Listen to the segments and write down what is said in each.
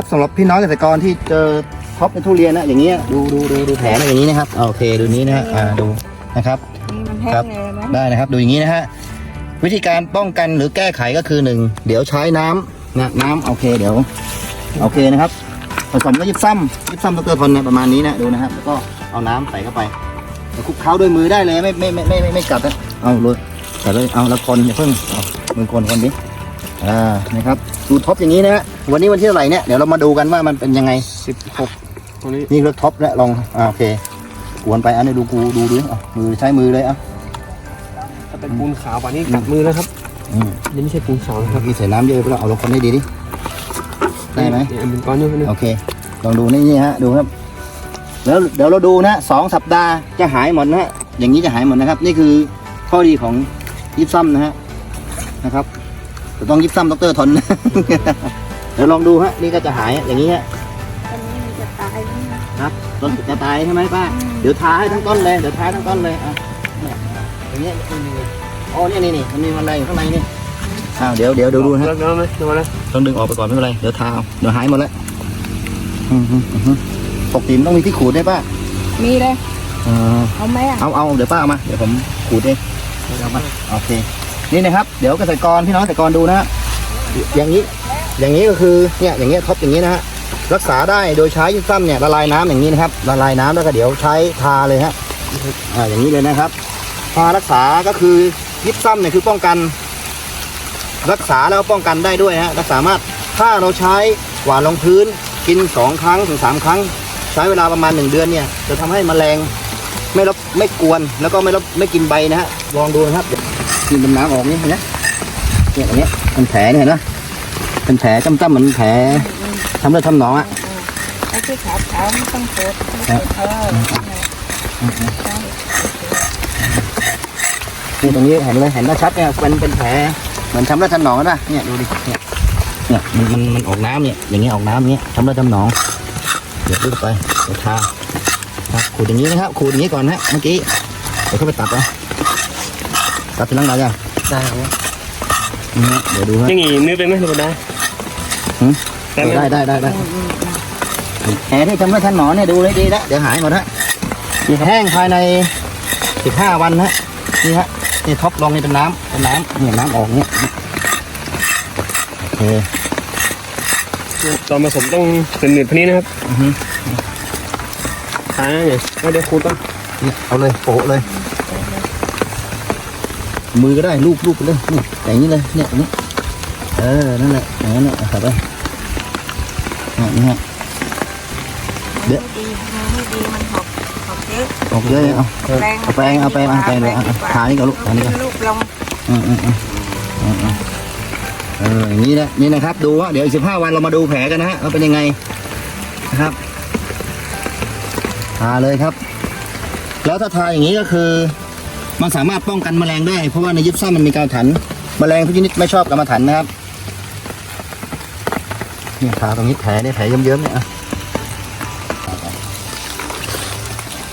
ครับสำหรับพี่น้องเกษตรกรที่เจอท็อปในทุเรียนนะอย่างเงี้ยดูดูดูดูแผลมาอย่างนี้นะครับอ่าโอเคดูนี้นะฮะอ่าดูนะครับ นี่มันแห้ครังบเลยนะได้นะครับดูอย่างนี้นะฮะวิธีการป้องกันหรือแก้ไขก็คือหนึ่งเดี๋ยวใช้น้ำนะน้ำโอเคเดี๋ยวโอเคนะครับผสมกับยิบซ้ำยิบซ้ำตัวทนนะประมาณนี้นะดูนะครับแล้วก็เอาน้ำใส่เข้าไปแล้วคลุกเคล้าด้วยมือได้เลยไม่ไม่ไม่ไม่ไม่ไม่กัดนะเอาเลยใส่เลยเอาแล้วคนอย่าเพิ่งเอามือคนคนดิ อ่านะครับดูท็อปอย่างนี้นะฮะวันนี้วันที่เท่าไหร่เนี่ยเดี๋ยวเรามาดูกันว่ามันเป็นยังไง สิบหกตรงนี้นี่เลือกท็อปแล้วลองอ่าโอเคกวนไปอันนี้ดูกูดูดูเอามือใช้มือเลยอะถ้าเป็นปูนขาวกว่านี้กัดมือนะครับอืมนี่ไม่ใช่ปูนขาวนะครับมีใส่น้ำเยอะไปแล้วเอาลงคนได้ดีดิได้ไหมเนี่ยเป็นก้อนเยอะนี่โอเค ลองดูนี่นี่ฮะดูครับ แล้วเดี๋ยวเราดูนะสองสัปดาห์จะหายหมดนะฮะอย่างนี้จะหายหมดนะครับ นี่คือข้อดีของยิบซ้ำนะฮะนะครับ แต่ต้องยิบซ้ำดรทนนะเดี๋ยวลองดูฮะ นี่ก็จะหายอย่างนี้ฮะตอนนี้มันจะตายแล้วนะครับต้นจะตายใช่ไหมป้า เดี๋ยวทาให้ทั้งต้นเลย เดี๋ยวทาทั้งต้นเลยอะเนี่ยอย่างเงี้ยนี่นี่นี่อ๋อเนี่ยนี่นี่มันมีอะไรอยู่ข้างในนี่อ้าวเดี๋ยวเดี๋ยวเดี๋ยวดูนะฮะแล้วแล้วไหมดูมาแล้วต้องดึงออกไปก่อนไม่เป็นไร เดี๋ยวทาเอาเดี๋ยวหายหมดแล้วอืมอืมอืมปกติมันต้องมีที่ขูดได้ป่ะมีเลยเออเอาไหมอะ เอาเอาเดี๋ยวป้าเอามา เดี๋ยวผมขูดเองเอามาโอเค นี่นะครับ เดี๋ยวเกษตรกรพี่น้องเกษตรกรดูนะฮะอย่างนี้อย่างนี้ก็คือเนี่ยอย่างเงี้ยท็อปอย่างนี้นะฮะรักษาได้โดยใช้ยิปซัมเนี่ยละลายน้ำอย่างนี้นะครับละลายน้ำแล้วก็เดี๋ยวใช้ทาเลยฮะอ่าอย่างนี้เลยนะครับทารักษาก็คือยิปซัมเนี่ยคือป้องกัน รักษาแล้วป้องกันได้ด้วยฮะและสามารถถ้าเราใช้หวานลงพื้นกินสองครั้งถึงสามครั้ง ใช้เวลาประมาณหนึ่งเดือนเนี่ยจะทำให้แมลงไม่รบไม่กวนแล้วก็ไม่รบไม่กินใบนะฮะลองดูนะครับ กินเป็นน้ำออกนี่เห็นไหมเนี่ยอย่างเงี้ยเป็นแผลเนี่ยเห็นไหมเป็นแผลจ้ำๆเหมือนแผลทำเลือดทำหนองอะไอ้ที่ขาวขาวๆไม่ต้องโคตรไม่ต้องเออใช่นี่ตรงนี้เห็นเลยเห็นได้ชัดเนี่ยเป็นเป็นแผลเหมือนทำเลือดทำหนองนะเนี่ยดูดิเนี่ยเนี่ยมันมันมันออกน้ำเนี่ยอย่างเงี้ยออกน้ำเงี้ยทำเลือดทำหนองเดี๋ยวลึกไปเดี๋ยวทาครับขูดอย่างนี้นะครับขูดอย่างนี้ก่อนนะเมื่อกี้เดี๋ยวเข้าไปตัดนะ ตัดทีหลังได้ยังได้ครับนี่ฮะเดี๋ยวดูฮะยังงี้นึกไปไหมดูได้หืมได้ไหมได้ได้ได้ได้แผลที่ทำเลือดทำหนองเนี่ยดูเลยดีแล้วเดี๋ยวหายหมดฮะแห้งภายในสิบห้าวันฮะนี่ฮะนี่ท็อปลองนี่เป็นน้ำเป็นน้ำเนี่ยน้ำออกเนี่ยโอเคตอนผสมต้องเป็นหนืดพวกนี้นะครับอือฮึทาไงเอาเดี๋ยวคูณต้องเนี่ยเอาเลยโปะเลย มือก็ได้ลูบลูบไปเลยนี่อย่างนี้เลยเนี่ยอย่างนี้เออนั่นแหละอย่างนั้นแหละเอาใส่ไปอะนี่ฮะมันไม่ดีมันไม่ดีมันหกหกเยอะออกเลยเอาแปรงเอาแปรงเอาแปรงเอาแปรงเลยเอาเอาทานี่ก่อนลูกทานี่ก่อนลูกลงอืมอืมอืมอืมอืมเอออย่างนี้นะนี่นะครับ ดูว่าเดี๋ยวอีกสิบห้าวันเรามาดูแผลกันนะฮะว่าเป็นยังไงนะครับทาเลยครับ แล้วถ้าทาอย่างนี้ก็คือ มันสามารถป้องกันแมลงได้ เพราะว่าในยิปซัมมันมีกาวถัน แมลงทุกชนิดไม่ชอบกาวถันนะครับเนี่ยทาตรงนี้แผลเนี่ยแผลเยิ้มๆเนี่ยอะ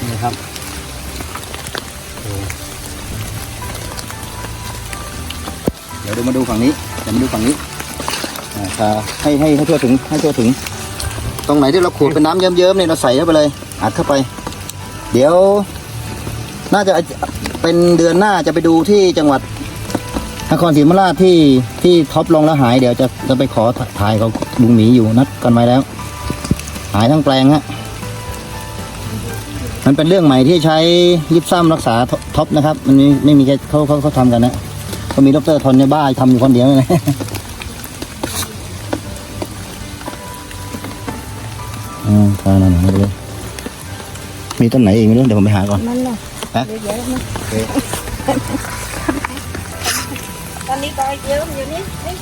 นี่ครับเดี๋ยวดี๋ยวมาดูฝั่งนี้เดี๋ยวมาดูฝั่งนี้อ่าทาให้ให้ให้ทั่วถึงให้ทั่วถึง ตรงไหนที่เราขูดเป็นน้ำเยิ้มๆเนี่ยเราใส่เข้าไปเลยอัดเข้าไป เดี๋ยว น่าจะ เป็นเดือนหน้าจะไปดูที่จังหวัดนครศรีธรรมราชที่ที่ท็อปลงแล้วหายเดี๋ยวจะจะไปขอถ่ายเขาลุงหมีอยู่นัดกันไว้แล้ว หายทั้งแปลงฮะมันเป็นเรื่องใหม่ที่ใช้ยิบซ้ำรักษาท็อปนะครับ มันไม่ไม่มีใครเขาเขาเขาทำกันนะก็มีดรทนในบ้าทำอยู่คนเดียวเลยนะอืมตาหน่อยไม่รู้มีต้นไหนอีกไม่รู้เดี๋ยวผมไปหาก่อนมันน่ะ ฮะเยอะนะตอนนี้ก็เยอะอยู่นี่เอ้ย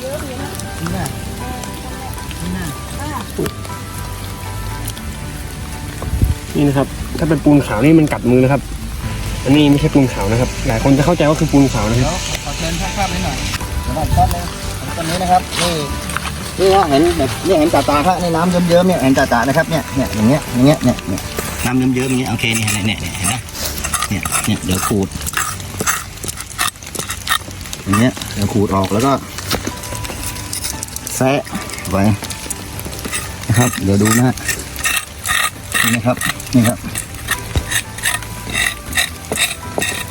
เยอะอยู่นะนี่น่ะนี่น่ะนี่นะครับ ถ้าเป็นปูนขาวนี่มันกัดมือนะครับ อันนี้ไม่ใช่ปูนขาวนะครับ หลายคนจะเข้าใจว่าคือปูนขาวนะคเดี๋รัยวบขอเชิญภาพภาพนี้หน่อยเดี๋ยวผมช็อตเลยต้นนี้นะครับนี่นี่เห็นแบบนี่เห็นตาตาครับในน้ำเยิ้มๆเนี่ยเห็นตาตานะครับเนี่ยเนี่ยอย่างเงี้ยอย่างเงี้ยเนี่ยเนี่ย น้ำเยิ้มๆอย่างเงี้ยโอเคนี่เนี่ยเนี่ยเนี่ยเห็นไหมเนี่ยเนี่ยเดี๋ยวขูดอย่างเงี้ยเดี๋ยวขูดออกแล้วก็แซะไว้นะครับ เดี๋ยวดูนะฮะนี่นะครับนี่ครับ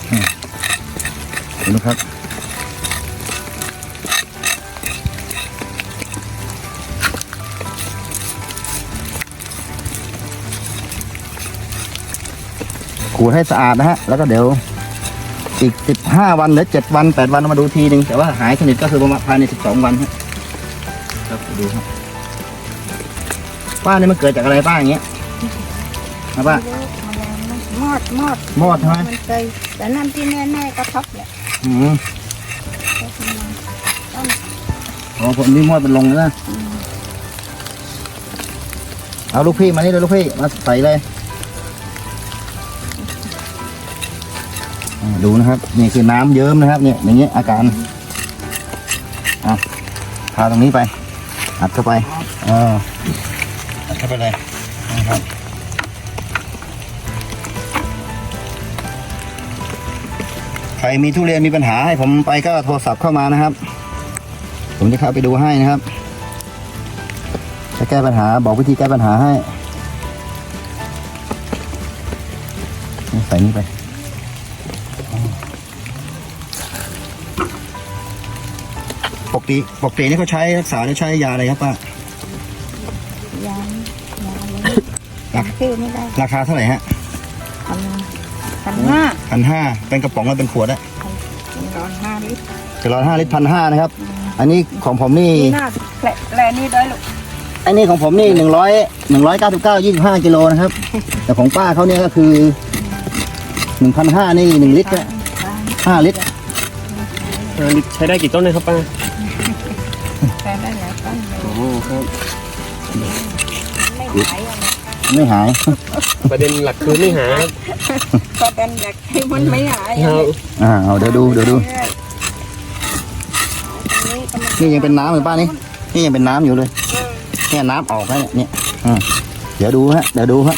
อืมดูนะครับ ดให้สะอาดนะฮะ แล้วก็เดี๋ยวอีกสิบห้าวันหรือเจ็ดวันแปดวันมาดูทีหนึ่งแต่ว่าหายสนิทก็คือประมาณภายในสิบสองวันฮะครับดูครับป้านี่มันเกิดจากอะไรป้าอย่างเงี้ยนะป้าแมลงมันมอดมอดมอดใช่ไหมมันเคยแต่น้ำที่แน่ๆก็ท็อปแหละอืมอ๋อผมนี่มอดเป็นลงแล้วนะเอาลูกพี่มานี่เลยลูกพี่มาใส่เลย ดูนะครับ นี่คือน้ำเยิ้มนะครับ เนี่ยอย่างเงี้ยอาการอะทาตรงนี้ไป อัดเข้าไปเอออัดเข้าไปเลยนะครับใครมีทุเรียนมีปัญหาให้ผมไปก็โทรศัพท์เข้ามานะครับ ผมจะเข้าไปดูให้นะครับจะแก้ปัญหาบอกวิธีแก้ปัญหาให้ ใส่นี่ไป ปกติปกตินี่เขาใช้รักษาได้ใช้ยาอะไรครับป้ายางยางเลยจำชื่อไม่ได้ราคาเท่าไหร่ฮะพันพันห้าพันห้าเป็นกระป๋องแล้วเป็นขวดอะร้อนห้าลิตรจะร้อยห้าลิตรพันห้านะครับ อันนี้ของผมนี่นี่น่าแหละแหละนี่ได้ลูกอันนี้ของผมนี่หนึ่งร้อยหนึ่งร้อยเก้าสิบเก้ายี่สิบห้ากิโลนะครับ แต่ของป้าเขาเนี่ยก็คือหนึ่งพันห้านี่หนึ่งลิตรอะห้าลิตรอ่าลิตรใช้ได้กี่ต้นเลยครับป้า ไม่ไหวอะไม่หาย ประเด็นหลักคือไม่หาก็เป็นอยากให้มันไม่หายคอะรับอ่าเอาเดี๋ยวดูเดี๋ยวดูเรื่อยๆอันนี้ก็มันนี่ยังเป็นน้ำอยู่ป้านี่นี่ยังเป็นน้ำอยู่เลยเนี่ยน้ำออกแล้วเนี่ยเนี่ยอืมเดี๋ยวดูฮะเดี๋ยวดูฮะ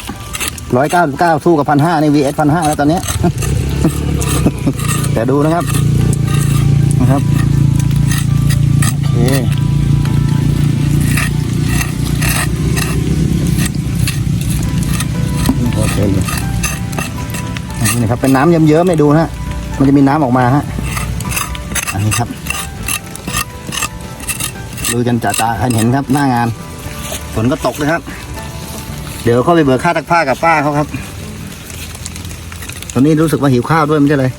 ร้อยเก้าสิบเก้าสู้กับพันห้านี่วีเอสพันห้าแล้วตอนเนี้ยเดี๋ยวดูนะครับนะครับ นี่นะครับเป็นน้ำเยิ้มๆให้ดูนะฮะมันจะมีน้ำออกมาฮะอันนี้ครับดูกันจ่าๆให้เห็นครับหน้างานฝนก็ตกเลยครับ เดี๋ยวเข้าไปเบิกค่าตักผ้ากับป้าเขาครับ ตอนนี้รู้สึกว่าหิวข้าวด้วยไม่ใช่เลย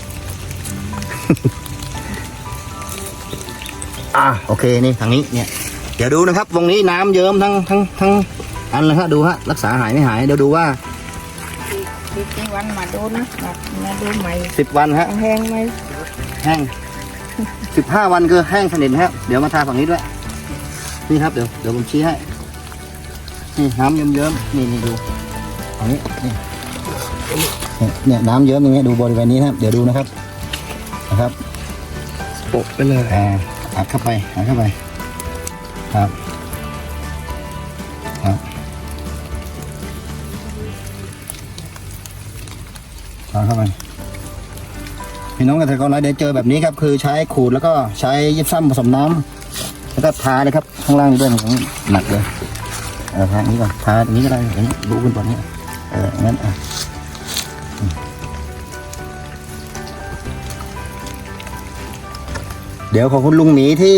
อ่าโอเคนี่ทางนี้เนี่ย เดี๋ยวดูนะครับวงนี้น้ำเยิ้มทั้งทั้งทั้งอันเลยฮะดูฮะรักษาหายไม่หายเดี๋ยวดูว่า อีกกี่วันมาดูนะแบบมาดูใหม่สิบวันฮะแห้งไหมแห้งสิบห้าวันคือแห้งสนิทนะครับเดี๋ยวมาทาฝั่งนี้ด้วย นี่ครับเดี๋ยวเดี๋ยวผมชี้ให้นี่น้ำเยิ้มๆนี่นี่ดูฝั่งนี้นี่เนี่ยเนี่ยน้ำเยิ้มอย่างเงี้ยดูบริเวณนี้นะครับ เดี๋ยวดูนะครับนะครับโปะไปเลยอ่าอัดเข้าไปอัดเข้าไป ครับครับ อัดเข้าไปพี่น้องเกษตรกรรายเดี๋ยวเจอแบบนี้ครับ คือใช้ขูดแล้วก็ใช้ยิบซ้ำผสมน้ำแล้วก็ทาเลยครับ ข้างล่างด้วยของหนักเลยเออทาอันนี้ก่อนทาอันนี้ก็ได้อย่างนี้ดูขึ้นบนนี้เอองั้นอะเดี๋ยวของคุณลุงหมีที่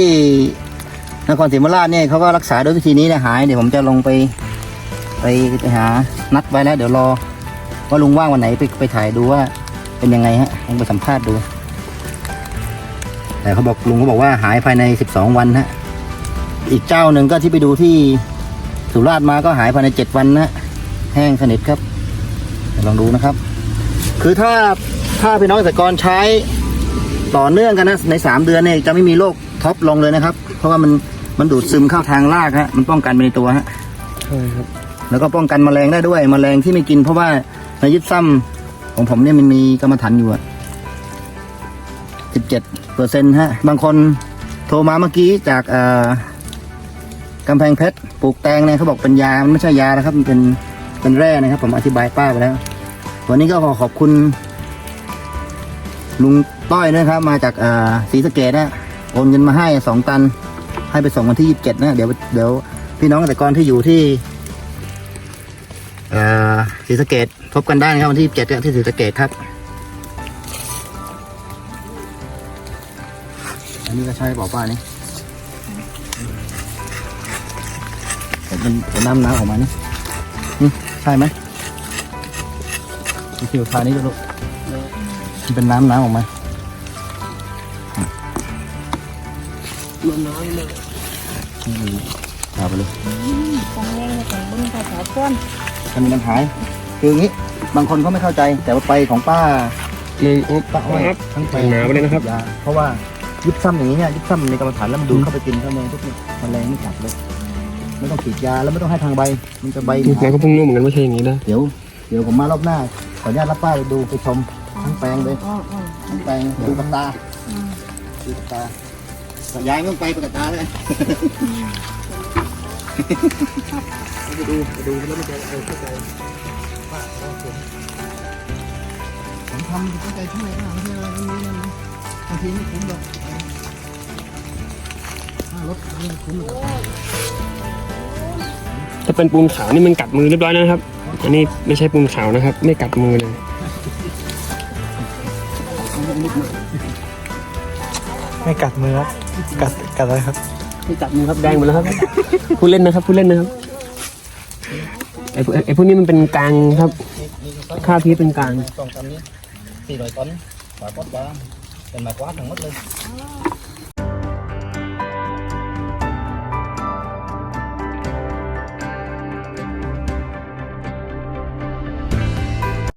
นครศรีธรรมราชเนี่ยเขาก็รักษาด้วยวิธีนี้นะหายเดี๋ยวผมจะลงไป ไปไปหานัดไว้แล้ว เดี๋ยวรอ ว่าลุงว่างวันไหนไปไปถ่ายดูว่า เป็นยังไงฮะลองไปสัมภาษณ์ดู แต่เขาบอกลุงเขาบอกว่าหายภายในสิบสองวันฮะ อีกเจ้าหนึ่งก็ที่ไปดูที่สุราษฎร์มาก็หายภายในเจ็ดวันนะฮะแห้งสนิทครับเดี๋ยวลองดูนะครับ คือถ้าถ้าพี่น้องเกษตรกรใช้ต่อเนื่องกันนะในสามเดือนเนี่ยจะไม่มีโรคท็อปลงเลยนะครับ เพราะว่ามันมันดูดซึมเข้าทางรากฮะมันป้องกันไปในตัวฮะใช่ครับแล้วก็ป้องกันแมลงได้ด้วยแมลงที่ไม่กินเพราะว่า ในยึดซ้ำของผมเนี่ยมันมีกรรมฐานอยู่อะสิบเจ็ดเปอร์เซ็นต์ฮะ บางคนโทรมาเมื่อกี้จากกำแพงเพชรปลูกแตงเนี่ยเขาบอกเป็นยา มันไม่ใช่ยานะครับ มันเป็นเป็นแร่นะครับ ผมอธิบายป้าไปแล้ว วันนี้ก็ขอขอบคุณ ลุงต้อยด้วยครับ มาจากศรีสะเกดนะโอนเงินมาให้สองตัน ให้ไปส่งวันที่ยี่สิบเจ็ดนะ เดี๋ยวเดี๋ยวพี่น้องเกษตรกรที่อยู่ที่ ศรีสะเกดพบกันได้นะครับวันที่เจ็ดที่ศรีสะเกดครับอันนี้ก็ใช่เปล่าป้านี่ผมเป็นน้ำน้ำออกมานี่นี่ใช่ไหมนี่คือทานี้ดูลูกมันเป็นน้ำน้ำออกมามันน้อยเลยอืมเอาไปเลยของแรงในของบุญภาษาก้อน กันมันหายคืออย่างนี้บางคนเขาไม่เข้าใจแต่ว่าไปของป้ามันโอ๊บป้าอ้อยครับทั้งไปหนาไปเลยนะครับ ยาเพราะว่ายิบซ้ำอย่างนี้เนี่ยยิบซ้ำในกรรมฐานแล้วมันดูดเข้าไปกินเข้าไปทุกมันแรงไม่กัดเลยไม่ต้องฉีดยาแล้วไม่ต้องให้ทางใบ มันจะใบลูกน้องก็เพิ่งรู้เหมือนกันไม่ใช่อย่างนี้นะเดี๋ยวเดี๋ยวผมมารอบหน้าขออนุญาตรับป้าไปดูไปชมทั้งแปลงเลยอ๋ออ๋อทั้งแปลงดูกับตาอืมดูกับตาแต่ยายไม่ต้องไปไปกับตาเลย ไปดูไปดูแล้วมันจะเออเข้าใจว่าโอเคผมทำเข้าใจช่วยนะไม่ใช่อะไรไม่รู้นะบางทีไม่คุ้มหรอกค่ารถไม่คุ้มหรอกถ้าเป็นปูนขาวนี่มันกัดมือเรียบร้อยแล้วนะครับ อันนี้ไม่ใช่ปูนขาวนะครับ ไม่กัดมือเลยไม่กัดมือครับ กัดกัดอะไรครับไม่กัดมือครับแดงหมดแล้วครับพูดเล่นนะครับพูดเล่นนะครับไอ้พวกไอ้พวกนี้มันเป็นกลางครับค่าพีเป็นกลาง สองตันนี้สี่ร้อยตันหมายความว่าเป็นหมายควาทั้งหมดเลย